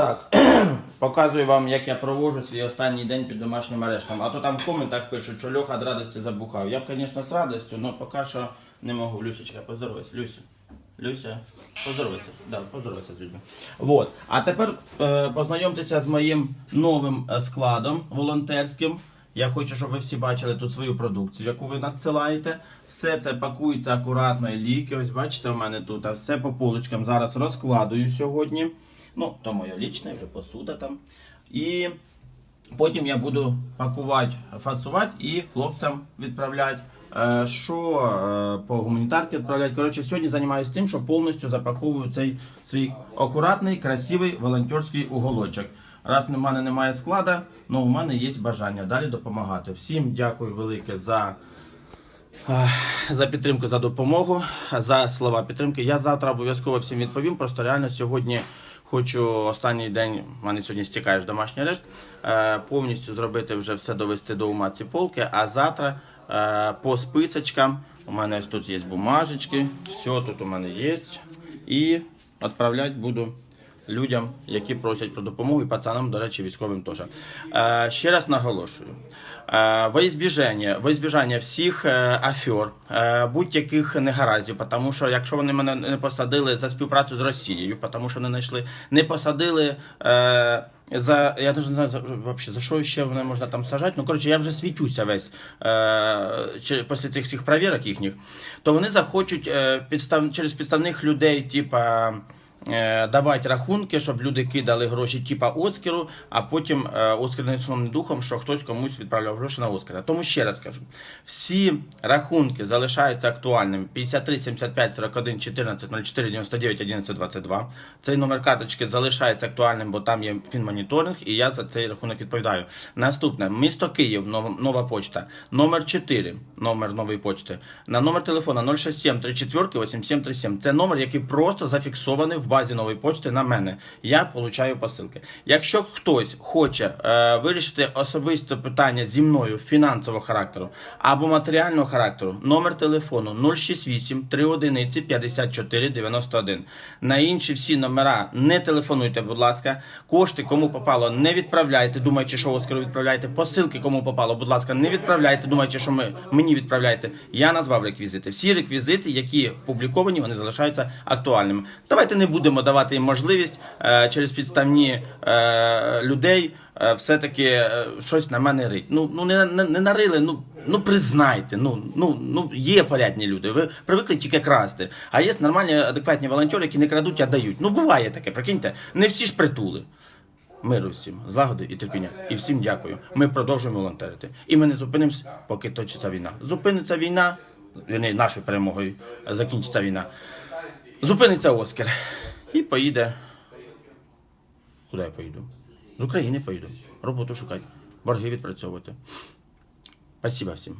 Так, показую вам, як я проводжу свій останній день під домашнім арештом. А то там в коментах пишуть, що Льоха від радості забухав. Я б, звісно, з радістю, але поки що не можу. Люсечка, поздоровайся. Люся. Люся, поздоровайся. Да, поздоровайся з людьми. Вот. А тепер е, познайомтеся з моїм новим е, складом волонтерським. Я хочу, щоб ви всі бачили тут свою продукцію, яку ви надсилаєте. Все це пакується акуратно і ліки. Ось бачите, у мене тут а все по полочкам. Зараз розкладую сьогодні. Ну, то моє лічне, вже посуда там. І потім я буду пакувати, фасувати і хлопцям відправляти. Е, Що е, по гуманітарці відправляти. Коротше, сьогодні займаюся тим, що повністю запаковую цей свій акуратний, красивий волонтерський уголочок. Раз в мене немає склада, але у мене є бажання далі допомагати. Всім дякую велике за за підтримку, за допомогу, за слова підтримки. Я завтра обов'язково всім відповім. Просто реально сьогодні хочу останній день, в мене сьогодні стікаєш домашній арешт, е, повністю зробити вже все довести до ума ці полки. А завтра е, по списочкам у мене тут є бумажечки, все тут у мене є. І відправляти буду людям, які просять про допомогу, і пацанам, до речі, військовим теж. Е, ще раз наголошую. Е, Во избежание, во избежание всіх е, афер, будь-яких негараздів, тому що якщо вони мене не посадили за співпрацю з Росією, тому що не знайшли, не посадили за я не знаю за, за що ще мене можна там сажати. Ну коротше, я вже світюся весь е, після цих всіх перевірок їхніх, то вони захочуть підстав, через підставних людей, типа. Е, Давати рахунки, щоб люди кидали гроші типа Оскару, а потім е, Оскар не духом, що хтось комусь відправляв гроші на Оскара. Тому ще раз кажу: всі рахунки залишаються актуальними 53 75 41 14 04 99 11 22. Цей номер карточки залишається актуальним, бо там є фінмоніторинг, і я за цей рахунок відповідаю. Наступне місто Київ, нов- нова почта, номер 4, номер нової почти. На номер телефона 067 34 8737. Це номер, який просто зафіксований в базі нової почти на мене. Я получаю посилки. Якщо хтось хоче е, вирішити особисте питання зі мною фінансового характеру або матеріального характеру, номер телефону 068 3 одиниці 54 91. На інші всі номера не телефонуйте, будь ласка. Кошти, кому попало, не відправляйте, думаючи, що Оскару відправляєте. Посилки, кому попало, будь ласка, не відправляйте, думаючи, що ми мені відправляєте. Я назвав реквізити. Всі реквізити, які публіковані, вони залишаються актуальними. Давайте не будемо давати їм можливість е, через підставні е, людей е, все-таки щось на мене рить. Ну, ну не, не, не нарили, ну, ну признайте, ну, ну, ну є порядні люди. Ви привикли тільки красти. А є нормальні адекватні волонтери, які не крадуть, а дають. Ну буває таке, прикиньте, не всі ж притули. Миру всім, злагоди і терпіння. І всім дякую. Ми продовжуємо волонтерити. І ми не зупинимось, поки точиться війна. Зупиниться війна, вірні, нашою перемогою закінчиться війна. Зупиниться Оскар. І поїде. Куди я поїду? З України поїду. Роботу шукати, борги відпрацьовувати. Спасибо всім.